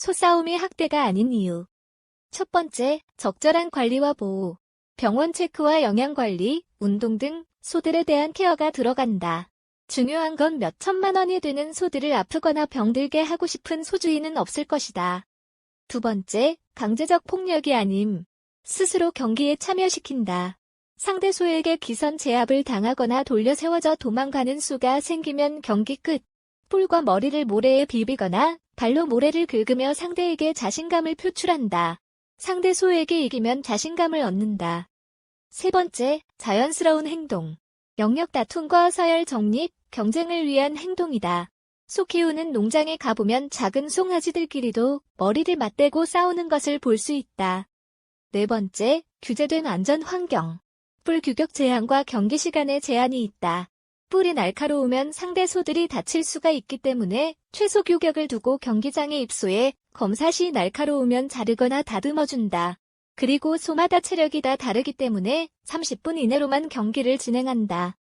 소싸움이 학대가 아닌 이유. 첫 번째, 적절한 관리와 보호. 병원 체크와 영양관리, 운동 등 소들에 대한 케어가 들어간다. 중요한 건 몇 천만 원이 되는 소들을 아프거나 병들게 하고 싶은 소주인은 없을 것이다. 두 번째, 강제적 폭력이 아님. 스스로 경기에 참여시킨다. 상대 소에게 기선 제압을 당하거나 돌려 세워져 도망가는 수가 생기면 경기 끝. 뿔과 머리를 모래에 비비거나 발로 모래를 긁으며 상대에게 자신감을 표출한다. 상대 소에게 이기면 자신감을 얻는다. 세 번째, 자연스러운 행동. 영역 다툼과 서열 정립, 경쟁을 위한 행동이다. 소 키우는 농장에 가보면 작은 송아지들끼리도 머리를 맞대고 싸우는 것을 볼 수 있다. 네 번째, 규제된 안전 환경. 뿔 규격 제한과 경기 시간에 제한이 있다. 뿔이 날카로우면 상대 소들이 다칠 수가 있기 때문에 최소 규격을 두고 경기장에 입소해 검사 시 날카로우면 자르거나 다듬어준다. 그리고 소마다 체력이 다 다르기 때문에 30분 이내로만 경기를 진행한다.